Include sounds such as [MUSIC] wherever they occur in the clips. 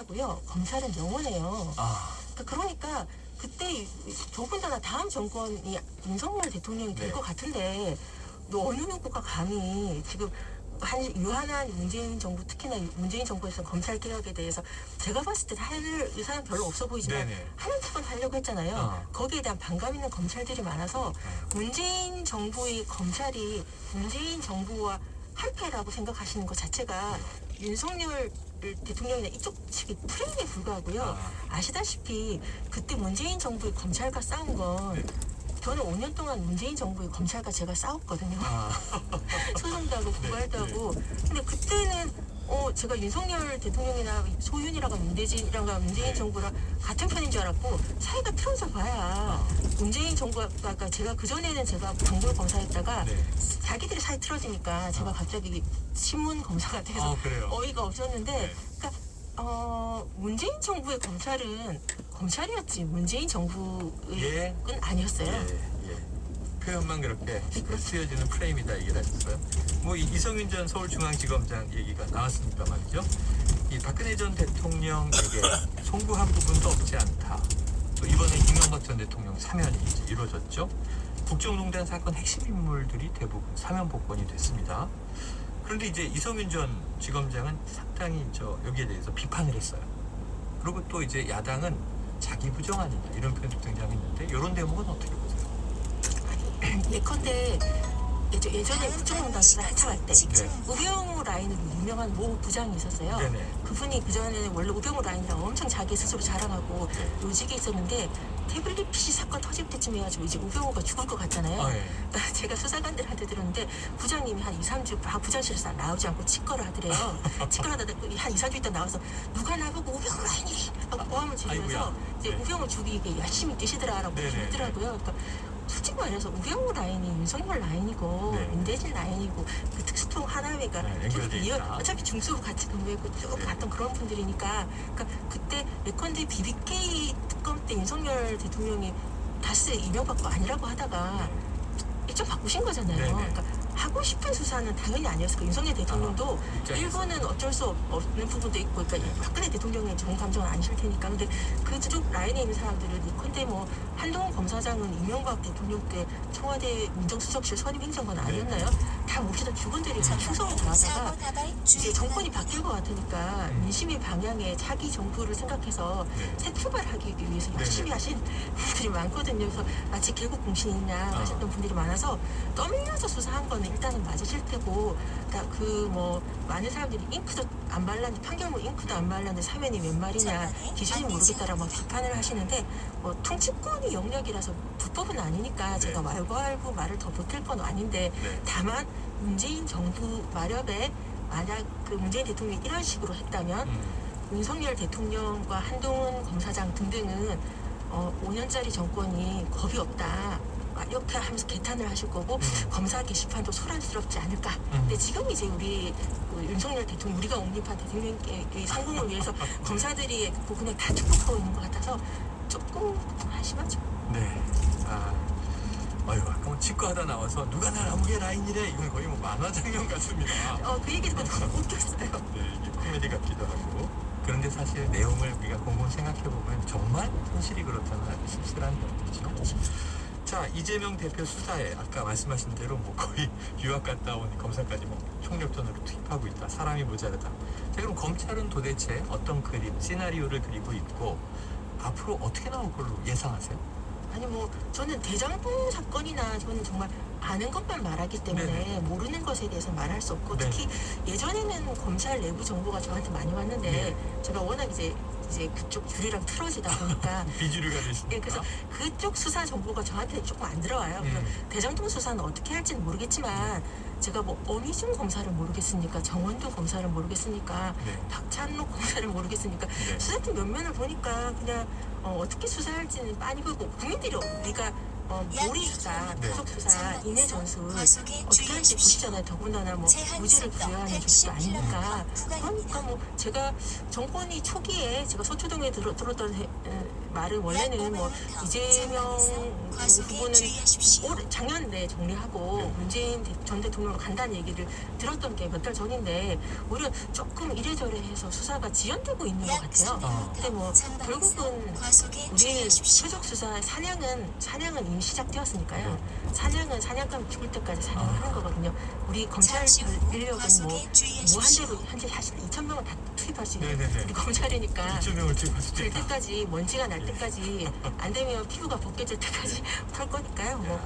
하고요. 검찰은 영원해요. 아, 그러니까, 그러니까 그때 더군다나 다음 정권이 윤석열 대통령이 될 네. 것 같은데 너 어느 누구가 감히 지금 한 유한한 문재인 정부 특히나 문재인 정부에서 검찰 개혁에 대해서 제가 봤을 때 할 의사는 별로 없어 보이지만 네네. 하는 척은 하려고 했잖아요. 어. 거기에 대한 반감 있는 검찰들이 많아서 문재인 정부의 검찰이 문재인 정부와 한패라고 생각하시는 것 자체가 윤석열 대통령이나 이쪽 측의 프레임에 불과하고요. 아. 아시다시피 그때 문재인 정부의 검찰과 싸운 건 네. 저는 5년 동안 문재인 정부의 검찰과 제가 싸웠거든요. 아, [LAUGHS] 소송도 하고 고발도 네, 하고. 근데 그때는 어 제가 윤석열 대통령이나 소윤이라가 문대진이랑 문재인 네. 정부랑 같은 편인 줄 알았고 사이가 틀어져 봐야 아. 문재인 정부가 아까 제가 그 전에는 제가 정보를 검사했다가 네. 자기들이 사이 틀어지니까 제가 아. 갑자기 신문 검사가 돼서 아, 그래요. 어이가 없었는데 네. 그러니까 어 문재인 정부의 검찰은 검찰이었지 문재인 정부의 예. 건 아니었어요. 예, 예. 표현만 그렇게 쓰여지는 프레임이다 얘기를 하셨어요. 뭐 이- 이성윤 전 서울중앙지검장 얘기가 나왔으니까 말이죠. 이 박근혜 전 대통령에게 [COUGHS] 송구한 부분도 없지 않다. 또 이번에 이명박 전 대통령 사면이 이제 이루어졌죠. 국정농단 사건 핵심 인물들이 대부분 사면 복권이 됐습니다. 그런데 이제 이성윤 전 지검장은 상당히 저 여기에 대해서 비판을 했어요. 그리고 또 이제 야당은 자기 부정 아니냐 이런 표현도 등장했는데 이런 대목은 어떻게? 예컨대 예전, 예전에 국정농단 수사 한참 할때 네. 우병우 라인으로 유명한 모 부장이 있었어요. 네네. 그분이 그 전에 원래 우병우 라인이라고 엄청 자기 스스로 자랑하고 네. 요직에 있었는데 태블릿 PC 사건 터질 때쯤 해가지고 이제 우병우가 죽을 것 같잖아요. 아, 예. [LAUGHS] 제가 수사관들한테 들었는데 부장님이 한 2, 3주 아, 부장실에서 나오지 않고 치과를 하더래요. [LAUGHS] 치과를 하다가 한 2, 3주 있다 나와서 누가 나보고 우병우 라인이래 하고 고함을 지르면서 아이고야. 이제 네. 우병우 죽이게 열심히 뛰시더라라고 네네. 얘기했더라고요. 그러니까 솔직히 말해서 우병우 라인이 윤석열 라인이고 네. 문대진 라인이고 그 특수통 하나회가 네, 연결돼 이어- 있다. 어차피 중수부 같이 근무했고 쭉 네. 갔던 그런 분들이니까 그러니까 그때 예컨대 BBK 특검 때 윤석열 대통령이 다스 이명박 거 아니라고 하다가 일정 바꾸신 거잖아요. 네 네. 그러니까 하고 싶은 수사는 당연히 아니었을 거예요. 윤석열 대통령도 아. 일본은 어쩔 수 없- 없는 부분도 있고, 그러니까 네. 박근혜 대통령의 좋은 감정은 아니실 테니까. 근데 그쪽 라인에 있는 사람들은 예컨대 뭐 한동훈 검사장은 이명박 대통령 때 청와대 민정수석실 선임 행정관 네. 아니었나요? 다 모시던 주군들이 참 충성을 다하다가 이제 정권이 바뀔 것 같으니까 음. 민심의 방향에 차기 정부를 생각해서 네. 새 출발하기 위해서 열심히. 하신 분들이 많거든요. 그래서 마치 개국 공신이냐 아. 하셨던 분들이 많아서 떠밀려서 수사한 거는 일단은 맞으실 테고 그뭐 많은 사람들이 잉크도 안 발랐는데 판결문 잉크도 안 발랐는데 사면이 몇 말이냐 기준이 모르겠다라고 막 비판을 하시는데 뭐 통치권이 영역이라서 불법은 아니니까 네. 제가 말고 알고 말을 더 보탤 건 아닌데 네. 다만 문재인 정부 마렵에 만약 그 문재인 대통령이 이런 식으로 했다면 음, 윤석열 대통령과 한동훈 검사장 등등은 어, 5년짜리 정권이 겁이 없다. 아, 이렇게 하면서 개탄을 하실 거고 음. 검사 게시판도 소란스럽지 않을까. 음. 근데 지금 이제 우리 그 윤석열 대통령 우리가 옹립한 대통령의 성공을 위해서 [LAUGHS] 검사들이 그 부분에 다 축복하고 있는 것 같아서 조금 한심하죠. 네. 아, 아유, 아까 뭐 치과하다 나와서 누가 날 아무개 라인이래 이건 거의 뭐 만화 장면 같습니다. 어, 그 얘기 듣고 [LAUGHS] 너무 웃겼어요. 네, 이게 코미디 같기도 하고. 그런데 사실 내용을 우리가 곰곰 생각해 보면 정말 현실이 그렇다는 씁쓸한 이야기죠. 자 이재명 대표 수사에 아까 말씀하신 대로 뭐 거의 [LAUGHS] 유학 갔다 온 검사까지 뭐 총력전으로 투입하고 있다. 사람이 모자르다. 자 그럼 검찰은 도대체 어떤 그림, 시나리오를 그리고 있고 앞으로 어떻게 나올 걸로 예상하세요? 아니 뭐 저는 대장동 사건이나 저는 정말 아는 것만 말하기 때문에 네네. 모르는 것에 대해서 말할 수 없고 네. 특히 예전에는 검찰 내부 정보가 저한테 많이 왔는데 네. 제가 워낙 이제 이제 그쪽 줄이랑 틀어지다 보니까 [LAUGHS] 비주류가 되시니까. 예, 그래서 그쪽 수사 정보가 저한테 조금 안 들어와요. 그래서 음. 대장동 수사는 어떻게 할지는 모르겠지만 제가 뭐 어미준 검사를 모르겠으니까 정원도 검사를 모르겠으니까 네. 박찬록 [LAUGHS] 검사를 모르겠으니까 네. 수사팀 면면을 보니까 그냥 어, 떻게 수사할지는 빤히 보고 국민들이 우리가 어, 모리 수사, 네. 구속 수사, 인해 전술 어떻게 하는지 보시잖아요. 더군다나 뭐 무죄를 부여하는 조치도 아니니까. 그러니까 뭐 제가 정권이 초기에 제가 서초동에 들어, 들었던 해- 에, 말은 원래는 뭐 이재명 후보는 올해 작년 내 정리하고 네. 문재인 대- 전 대통령으로 간다는 얘기를 들었던 게 몇 달 전인데 오히려 조금 이래저래 해서 수사가 지연되고 있는 것 같아요. 어. 근데 뭐 결국은 우리 표적 수사 사냥은 사냥은 이미 시작되었으니까요. 사냥은 사냥감 죽을 때까지 사냥하는 아. 거거든요. 우리 검찰 인력은 뭐 무한대로 현재 사실 2천 명을 다 투입할 수 있는 네네네. 우리 검찰이니까 이점명을 찍을 수도 될 있다. 때까지 먼지가 날 때까지 안 되면 피부가 벗겨질 때까지 [LAUGHS] 할 거니까요. 뭐,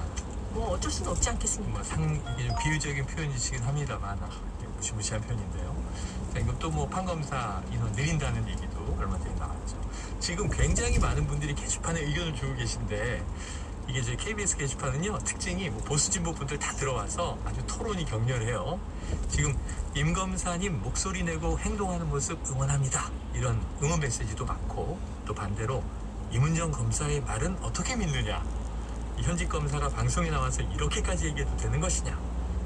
뭐 어쩔 수는 없지 않겠습니까? 뭐 상 이게 좀 비유적인 표현이시긴 합니다만 아, 이게 무시무시한 표현인데요. 자, 이건 또뭐 판검사 인원 늘린다는 얘기도 얼마 전에 나왔죠. 지금 굉장히 많은 분들이 게시판에 의견을 주고 계신데 이게 저희 KBS 게시판은요 특징이 뭐 보수 진보 분들 다 들어와서 아주 토론이 격렬해요. 지금 임 검사님 목소리 내고 행동하는 모습 응원합니다. 이런 응원 메시지도 많고 또 반대로 이문정 검사의 말은 어떻게 믿느냐? 이 현직 검사가 방송에 나와서 이렇게까지 얘기해도 되는 것이냐?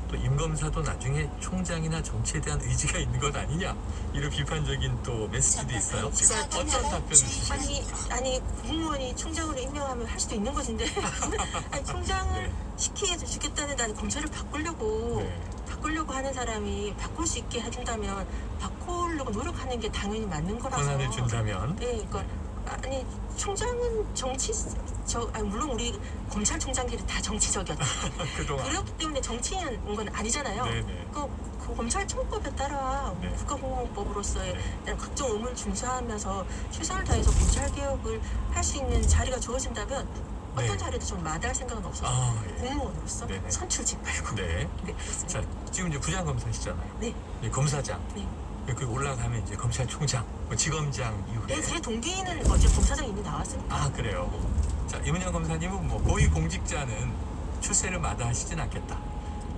또 임 검사도 나중에 총장이나 정치에 대한 의지가 있는 것 아니냐? 이런 비판적인 또 메시지도 있어요. 지금 어떤 답변을 주시죠? 아니 아니 공무원이 총장으로 임명하면 할 수도 있는 것인데 [LAUGHS] 아니 총장을 네. 시키게 주겠다는 나는 검찰을 바꾸려고 네. 바꾸려고 하는 사람이 바꿀 수 있게 해준다면 바꾸려고 노력하는 게 당연히 맞는 거라서 권한을 준다면 네, 그러니까 아니 총장은 정치 저 아니, 물론 우리 검찰총장들이 다 정치적이었다. [LAUGHS] 그동안 그렇기 때문에 정치인 온건 아니잖아요. 네네. 그, 그 검찰청법에 따라 네. 국가공무원법으로서의 네. 각종 의무를 준수하면서 최선을 다해서 검찰 개혁을 할 수 있는 자리가 주어진다면 어떤 네. 자리도 저는 마다할 생각은 없어요. 아 예. 공무원으로서 네네. 선출직 말고. 네. 네, 그렇습니다. 자 지금 이제 부장 검사시잖아요. 네, 이 검사장. 네. 그 올라가면 이제 검찰총장, 뭐 지검장 이후에. 네, 제 동기는 어제 검사장 이미 나왔으니까. 아 그래요. 자 이문영 검사님은 뭐 고위 공직자는 출세를 마다하시진 않겠다.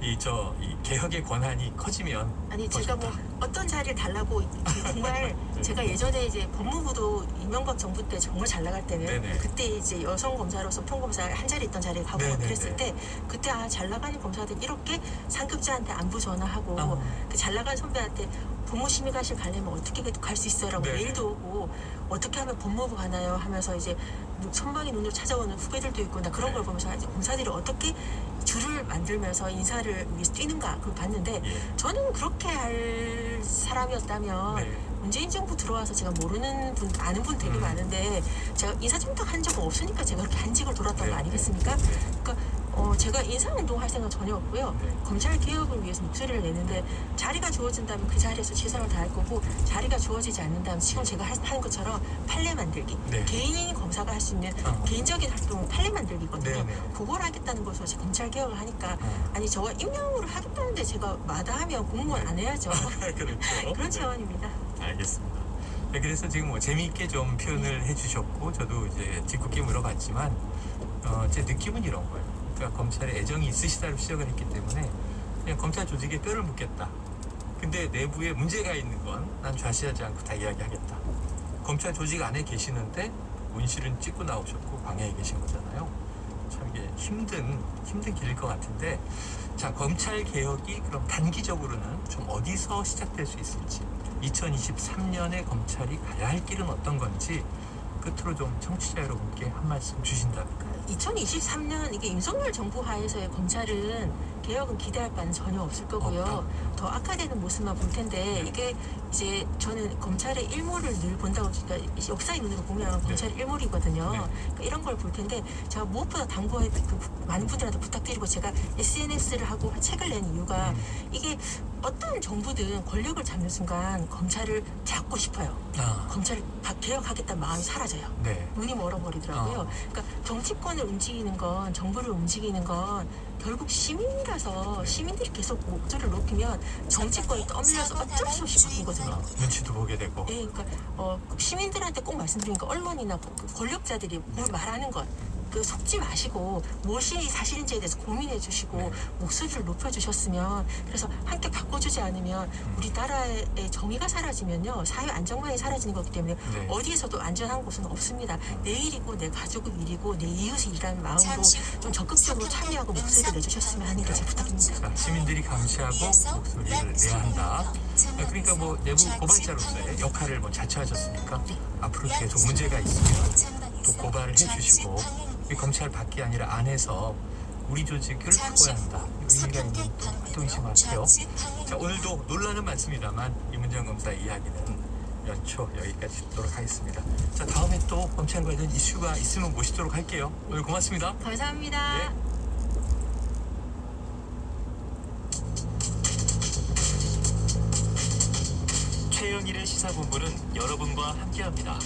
이 저 이 개혁의 권한이 커지면 아니 더 제가 좋다. 뭐 어떤 자리를 달라고 정말 [LAUGHS] 네. 제가 예전에 이제 법무부도 이명박 정부 때 정말 잘 나갈 때는 네네. 그때 이제 여성 검사로서 평검사 한 자리 있던 자리에 가고 네네네. 그랬을 때 그때 아 잘 나가는 검사들 이렇게 상급자한테 안부 전화하고 아. 그 잘 나간 선배한테 법무심의관실 가려면 어떻게 갈 수 있어라고 네네. 메일도 오고 어떻게 하면 법무부 가나요 하면서 이제 선망의 눈으로 찾아오는 후배들도 있고 나 그런 네. 걸 보면서 이제 검사들이 어떻게 줄을 만들면서 인사를 위해서 뛰는가 그걸 봤는데 예. 저는 그렇게 할 사람이었다면 네. 문재인 정부 들어와서 제가 모르는 분 아는 분 되게 음. 많은데 제가 인사청탁 한 적은 없으니까 제가 그렇게 한직을 돌았던 네. 거 아니겠습니까? 네. 그러니까 어, 제가 인사운동 할 생각 전혀 없고요. 네. 검찰 개혁을 위해서 목소리를 내는데 자리가 주어진다면 그 자리에서 최선을 다할 거고 자리가 주어지지 않는다면 지금 제가 할- 하는 것처럼 판례 만들기 네. 개인이 검사가 할 수 있는 어. 개인적인 활동은 판례 만들기거든요. 네, 네. 그걸 하겠다는 것으로 제가 검찰 개혁을 하니까 어. 아니 저가 임명으로 하겠다는데 제가 마다하면 공무원 안 해야죠. [LAUGHS] 그렇죠. 그런 네. 차원입니다. 알겠습니다. 네, 그래서 지금 뭐 재미있게 좀 표현을 해주셨고 저도 이제 짓궂게 물어봤지만 어, 제 느낌은 이런 거예요. 그러니까 검찰에 애정이 있으시다로 시작을 했기 때문에 그냥 검찰 조직에 뼈를 묻겠다. 근데 내부에 문제가 있는 건 난 좌시하지 않고 다 이야기하겠다. 검찰 조직 안에 계시는데 문실은 찍고 나오셨고 방해에 계신 거잖아요. 참 이게 힘든 힘든 길일 것 같은데 자 검찰 개혁이 그럼 단기적으로는 좀 어디서 시작될 수 있을지 2023년에 검찰이 가야 할 길은 어떤 건지 끝으로 좀 청취자 여러분께 한 말씀 주신다면 2023년 이게 윤석열 정부 하에서의 검찰은 개혁은 기대할 바는 전혀 없을 거고요. 더 악화되는 모습만 볼 텐데 네. 이게 이제 저는 검찰의 일몰을 늘 본다고 그러니까 역사의 눈으로 보면 검찰의 일몰이거든요. 네. 그러니까 이런 걸 볼 텐데 제가 무엇보다 당부해 그 많은 분들한테 부탁드리고 제가 SNS를 하고 책을 낸 이유가 이게 어떤 정부든 권력을 잡는 순간 검찰을 잡고 싶어요. 아, 검찰을 바- 개혁하겠다는 마음이 사라져요. 네. 눈이 멀어버리더라고요. 어. 그러니까 정치권을 움직이는 건 정부를 움직이는 건 결국 시민이라서 시민들이 계속 목소리를 높이면 정치권이 떠밀려서 어쩔 수 없이 바꾸거든요. 눈치도 보게 되고 예, 그러니까 어, 시민들한테 꼭 말씀드리니까 언론이나 그 권력자들이 뭘 말하는 것 그 속지 마시고 무엇이 사실인지에 대해서 고민해 주시고 네. 목소리를 높여 주셨으면 그래서 함께 바꿔주지 않으면 음. 우리 나라의 정의가 사라지면요 사회 안정망이 사라지는 거기 때문에 네. 어디에서도 안전한 곳은 없습니다. 내 일이고 내 가족의 일이고 내 이웃의 일이라는 마음으로 좀 적극적으로 참여하고 목소리를 내주셨으면 하는 게제 부탁입니다. 자, 시민들이 감시하고 목소리를 내야 한다. 그러니까 뭐 내부 고발자로서의 역할을 뭐 자처하셨으니까 앞으로 계속 문제가 있으면 또 고발을 해주시고 이 검찰 밖이 아니라 안에서 우리 조직을 바꿔야 한다. 의미가 있는 것 같아요. 자 오늘도 논란은 많습니다만 이문정 검사 이야기는 연초 여기까지 듣도록 하겠습니다. 자 다음에 또 검찰 관련 이슈가 있으면 모시도록 할게요. 오늘 고맙습니다. 감사합니다. 네. 최영일의 시사본부는 여러분과 함께합니다.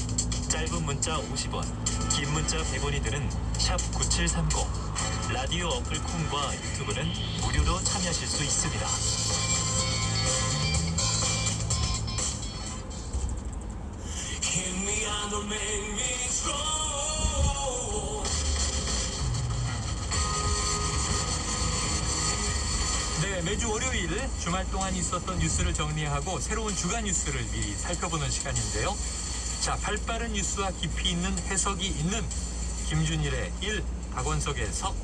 짧은 문자 50원, 긴 문자 100원이 드는 샵 9730. 라디오 어플 콩과 유튜브는 무료로 참여하실 수 있습니다. 네, 매주 월요일 주말 동안 있었던 뉴스를 정리하고 새로운 주간 뉴스를 미리 살펴보는 시간인데요. 자, 발빠른 뉴스와 깊이 있는 해석이 있는 김준일의 일, 박원석의 석,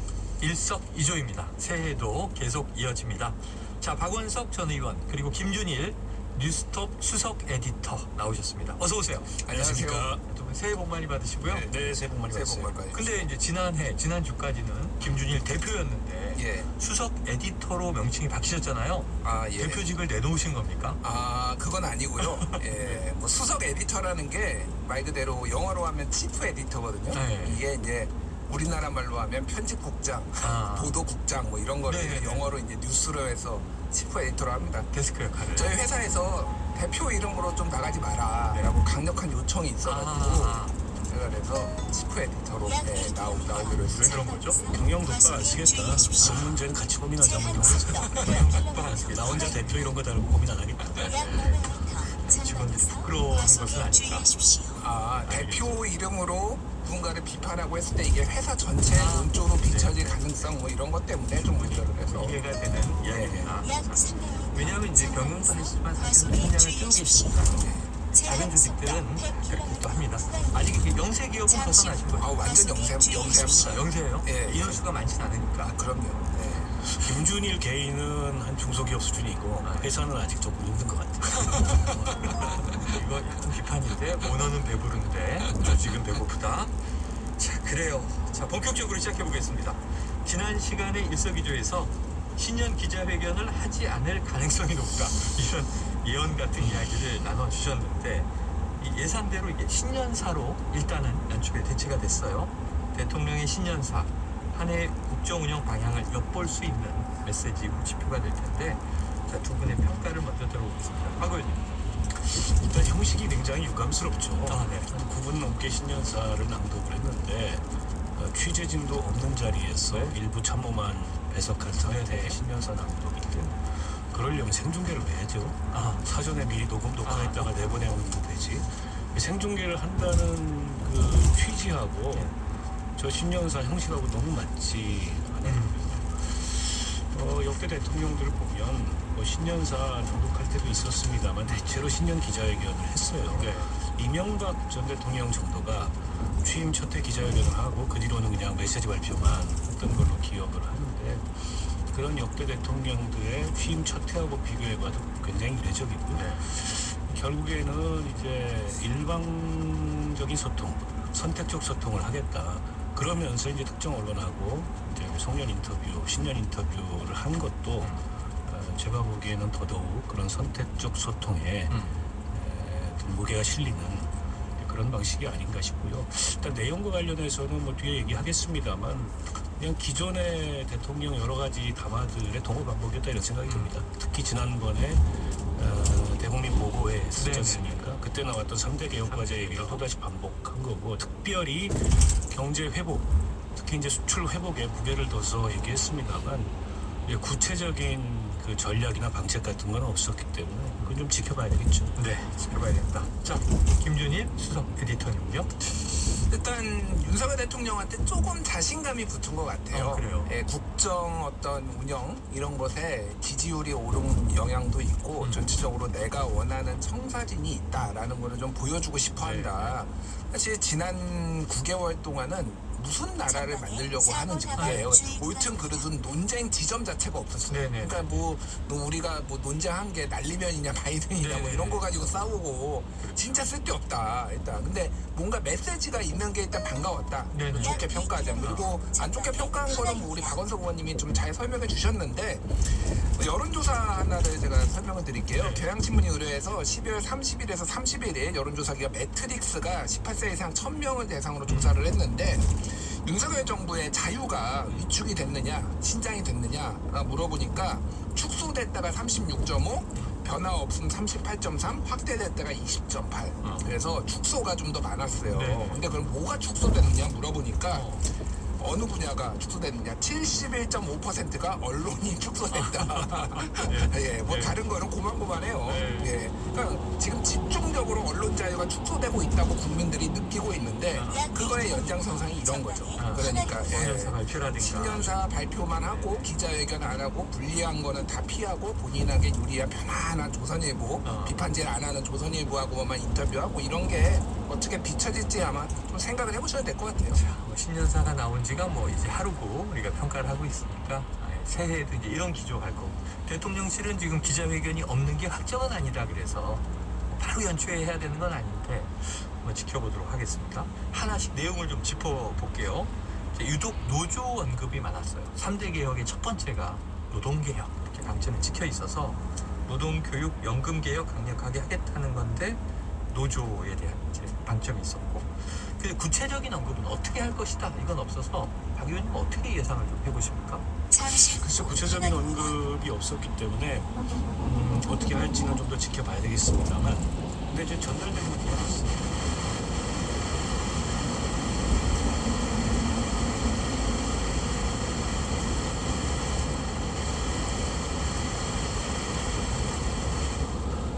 일석이조입니다. 새해도 계속 이어집니다. 자, 박원석 전 의원 그리고 김준일 뉴스톱 수석 에디터 나오셨습니다. 어서 오세요. 안녕하십니까. 두분 새해 복 많이 받으시고요. 네, 네, 새해 복 많이 새해 복 받으세요. 많이 받으세요. 근데 이제 지난해 지난 주까지는 김준일 대표였는데 예. 수석 에디터로 명칭이 바뀌셨잖아요. 아, 예. 대표직을 내놓으신 겁니까? 아, 그건 아니고요. [LAUGHS] 예. 뭐 수석 에디터라는 게 말 그대로 영어로 하면 치프 에디터거든요. 네. 이게 이제 우리나라 말로 하면 편집국장, 아. 보도국장 뭐 이런 거를 네네네. 영어로 이제 뉴스로 해서 치프 에디터로 합니다. 데스크 역할을. 저희 회사에서 대표 이름으로 좀 나가지 마라라고 강력한 요청이 있어가지고 아, 그래서 치프 에디터로 네, 나오, 나오기로 왜 했어요. 그런 거죠? 경영도가 안 쓰겠다. 그 문제는 같이 고민하자. 뭐 이런 거. 나 혼자 대표 이런 거 다루고 고민 안 하겠다. 직원들이 부끄러워하는 것은 아닐까. 아, 대표 이름으로 누군가를 비판하고 했을 때 이게 회사 전체 아. 논조로 비춰질 가능성 뭐 이런 것 때문에 좀 문제를 해서 이해가 되는 이야기입니다. 자, 왜냐하면 이제 경영도 하시지만 사실은 뛰고 계시니까 작은 조직들은 그렇게 또 합니다. 아직 이게 영세 기업은 벗어나신 아 거죠? 완전 영세 영세합니다. 영세예요? 예. 인원수가 많진 않으니까. 아, 그럼요. 네. 김준일 개인은 한 중소기업 수준이고 아. 회사는 아직 조금 힘든 것 같아. [LAUGHS] 이거 약간 비판인데 오너는 배부른데 조직은 배고프다. 자 그래요. 자 본격적으로 시작해 보겠습니다. 지난 시간에 일석이조에서 신년 기자회견을 하지 않을 가능성이 높다 이런 예언 같은 이야기를 나눠 주셨는데 이 예상대로 이게 신년사로 일단은 연초에 대체가 됐어요. 대통령의 신년사 한 해 국정 운영 방향을 엿볼 수 있는 메시지로 지표가 될 텐데 자 두 분의 평가를 먼저 들어보겠습니다. 박 의원님. 일단 형식이 굉장히 유감스럽죠. 아, 네. 한 9분 넘게 신년사를 낭독을 했는데 어, 취재진도 없는 자리에서 네. 일부 참모만 배석한 상태의 네, 네. 신년사 낭독인데 그러려면 생중계를 해야죠. 아, 사전에 미리 녹음 아. 녹화했다가 내보내오는 거 되지. 생중계를 한다는 그 취지하고 네. 저 신년사 형식하고 너무 맞지 않아요. 음. 어, 역대 대통령들을 보면 뭐 신년사 낭독할 때도 있었습니다만 대체로 신년 기자회견을 했어요. 네. 이명박 전 대통령 정도가 취임 첫 해 기자회견을 하고 그 뒤로는 그냥 메시지 발표만 했던 걸로 기억을 하는데 그런 역대 대통령들의 취임 첫 해하고 비교해봐도 굉장히 이례적이고요. 네. 결국에는 이제 일방적인 소통, 선택적 소통을 하겠다. 그러면서 이제 특정 언론하고 이제 송년 인터뷰, 신년 인터뷰를 한 것도 어, 제가 보기에는 더더욱 그런 선택적 소통에 음. 무게가 실리는 그런 방식이 아닌가 싶고요. 일단 내용과 관련해서는 뭐 뒤에 얘기하겠습니다만 그냥 기존의 대통령 여러 가지 담화들의 동호 반복이었다 이런 생각이 듭니다. 특히 지난번에 어, 대국민 보고회 했었지. 않습니까? 그때 나왔던 3대 개혁 과제 얘기를 또다시 반복한 거고 특별히 경제 회복, 특히 이제 수출 회복에 무게를 둬서 얘기했습니다만 구체적인 그 전략이나 방책 같은 건 없었기 때문에 그건 좀 지켜봐야 되겠죠. 네, 지켜봐야겠다. 자, 김준일 수석 에디터님요. 일단 윤석열 대통령한테 조금 자신감이 붙은 것 같아요. 어, 그래요? 예, 국정 어떤 운영 이런 것에 지지율이 오른 영향도 있고 음. 전체적으로 내가 원하는 청사진이 있다라는 거를 좀 보여주고 싶어 한다. 네, 사실 지난 9개월 동안은 무슨 나라를 만들려고 하는지 그게요. 옳든 그르든 논쟁 지점 자체가 없었어요. 네네. 그러니까 뭐, 뭐 우리가 뭐 논쟁한 게 날리면이냐 바이든이냐 뭐 네네. 이런 거 가지고 싸우고 진짜 쓸데없다 일단. 근데 뭔가 메시지가 있는 게 일단 반가웠다. 네네. 좋게 평가하자. 그리고 안 좋게 평가한 거는 뭐 우리 박원석 의원님이 좀 잘 설명해 주셨는데 여론조사 하나를 제가 설명을 드릴게요. 네. 경향신문이 의뢰해서 12월 30일에서 31일 여론조사기가 매트릭스가 18세 이상 1000명을 대상으로 조사를 했는데 윤석열 정부의 자유가 위축이 됐느냐, 신장이 됐느냐 아, 물어보니까 축소됐다가 36.5, 변화 없음 38.3, 확대됐다가 20.8. 그래서 축소가 좀 더 많았어요. 네. 근데 그럼 뭐가 축소됐느냐 물어보니까 어느 분야가 축소됐느냐 71.5%가 언론이 [LAUGHS] 축소됐다. [LAUGHS] 예, 뭐 네. 다른 거는 고만고만해요. 네. 예, 그러니까 지금 집중적으로 언론 자유가 축소되고 있다고 국민들이 느끼고 있는데 그거의 연장선상이 이런 거죠. 아. 그러니까 예. 신년사 발표라든가. 신년사 발표만 하고 기자회견 안 하고 불리한 거는 다 피하고 본인에게 유리한 편안한 조선일보 어. 비판질 안 하는 조선일보하고만 인터뷰하고 이런 게 어떻게 비춰질지 아마 좀 생각을 해보셔야 될 것 같아요. 뭐 신년사가 나온 지가 뭐 이제 하루고 우리가 평가를 하고 있으니까 아, 새해에도 이제 이런 기조 갈 거고 대통령실은 지금 기자회견이 없는 게 확정은 아니다 그래서 바로 연초에 해야 되는 건 아닌데 한번 지켜보도록 하겠습니다. 하나씩 내용을 좀 짚어볼게요. 유독 노조 언급이 많았어요. 3대 개혁의 첫 번째가 노동개혁 이렇게 방점이 찍혀 있어서 노동교육, 연금개혁 강력하게 하겠다는 건데 노조에 대한 이제 방점이 있었고 그 구체적인 언급은 어떻게 할 것이다 이건 없어서 박 의원님 어떻게 예상을 좀 해보십니까? 글쎄 구체적인 언급이 없었기 때문에 음, 어떻게 할지는 좀 더 지켜봐야 되겠습니다만 근데 이제 전달되는 건 있습니다.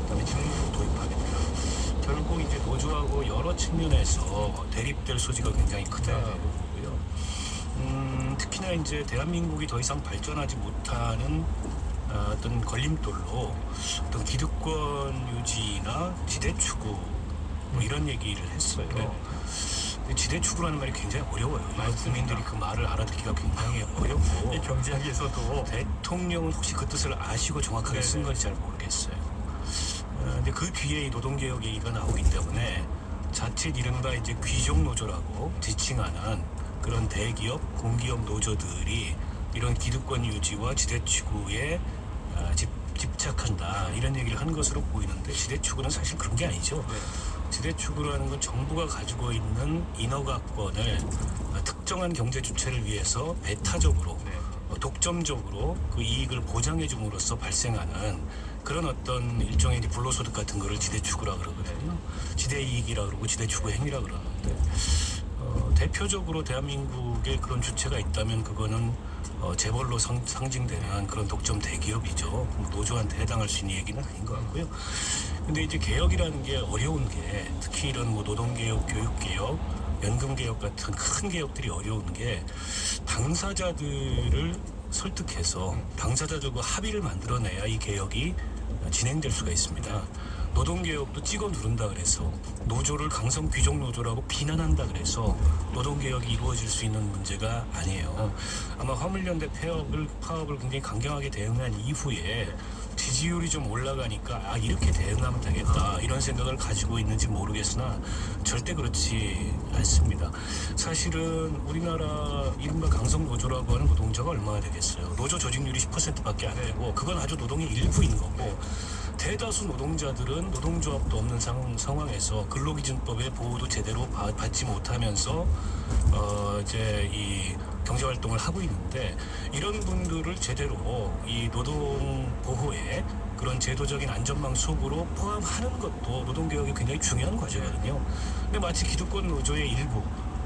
그다음에 직무부 도입하겠다. 결국 이제 노조하고 여러 측면에서 대립될 소지가 굉장히 크다고 보고요. 음, 특히나 이제 대한민국이 더 이상 발전하지 못하는 어, 어떤 걸림돌로 어떤 기득권 유지나 지대 추구 뭐 이런 얘기를 했어요. 근데 지대 추구라는 말이 굉장히 어려워요. 국민들이 그 말을 알아듣기가 굉장히 어렵고 이 경제학에서도 대통령은 혹시 그 뜻을 아시고 정확하게. 쓴 건지 잘 모르겠어요. 어, 근데 그 뒤에 이 노동개혁 얘기가 나오기 때문에 자칫 이른바 이제 귀족 노조라고 지칭하는 그런 대기업, 공기업 노조들이 이런 기득권 유지와 지대 추구에 어, 집, 집착한다 이런 얘기를 한 것으로 보이는데 지대 추구는 사실 그런 게 아니죠. 지대 추구라는 건 정부가 가지고 있는 인허가권을 어, 특정한 경제 주체를 위해서 배타적으로 네. 어, 독점적으로 그 이익을 보장해 줌으로써 발생하는 그런 어떤 일종의 불로소득 같은 거를 지대추구라 그러거든요. 지대이익이라 그러고 지대추구 행위라 그러는데 어, 대표적으로 대한민국에 그런 주체가 있다면 그거는 어, 재벌로 상, 상징되는 그런 독점 대기업이죠. 뭐 노조한테 해당할 수 있는 얘기는 아닌 것 같고요. 근데 이제 개혁이라는 게 어려운 게 특히 이런 뭐 노동개혁, 교육개혁, 연금개혁 같은 큰 개혁들이 어려운 게 당사자들을 설득해서 당사자들과 합의를 만들어내야 이 개혁이 진행될 수가 있습니다. 노동개혁도 찍어 누른다 그래서 노조를 강성 귀족 노조라고 비난한다 그래서 노동개혁이 이루어질 수 있는 문제가 아니에요. 아마 화물연대 폐업을 파업을 굉장히 강경하게 대응한 이후에 지지율이 좀 올라가니까 아 이렇게 대응하면 되겠다 이런 생각을 가지고 있는지 모르겠으나 절대 그렇지 않습니다. 사실은 우리나라 이른바 강성 노조라고 하는 노동자가 얼마나 되겠어요. 노조 조직률이 10%밖에 안 되고 그건 아주 노동의 일부인 거고 대다수 노동자들은 노동조합도 없는 상, 상황에서 근로기준법의 보호도 제대로 받, 받지 못하면서 어 이제 이 경제 활동을 하고 있는데 이런 분들을 제대로 이 노동 보호에 그런 제도적인 안전망 속으로 포함하는 것도 노동개혁이 굉장히 중요한 과제거든요. 근데 마치 기득권 노조의 일부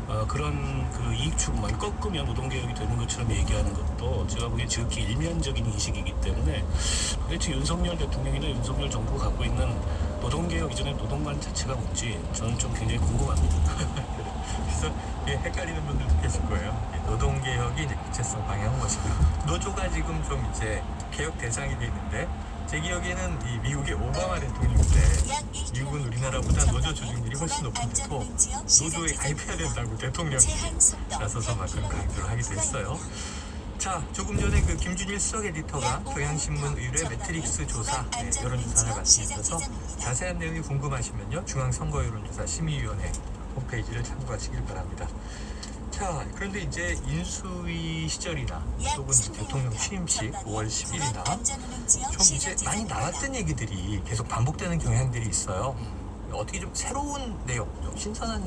어, 그런 그 이익 추구만 꺾으면 노동개혁이 되는 것처럼 얘기하는 것도 제가 보기엔 지극히 일면적인 인식이기 때문에 도대체 윤석열 대통령이나 윤석열 정부가 갖고 있는 노동개혁 이전의 노동관 자체가 뭔지 저는 좀 굉장히 궁금합니다. [LAUGHS] 그래서 예, 헷갈리는 분들도 계실 거예요. 예, 노동개혁이 이제 구체성 방향 것이다. 노조가 지금 좀 이제 개혁 대상이 돼 있는데 제 기억에는 이 미국의 오바마 대통령 때 미국은 우리나라보다 노조 조직률이 훨씬 높은 데도 노조에 가입해야 된다고 대통령이 나서서 막 그런 강조를 하기도 했어요. 자, 조금 전에 그 김준일 수석 에디터가 경향신문 의뢰 매트릭스 조사 네, 여론조사를 발표해서 자세한 내용이 궁금하시면요 중앙선거 여론조사 심의위원회 홈페이지를 참고하시길 바랍니다. 자, 그런데 이제 인수위 시절이나 혹은 대통령 취임식 5월 10일이나 좀 이제 많이 나왔던 얘기들이 계속 반복되는 경향들이 있어요. 어떻게 좀 새로운 내용, 좀 신선한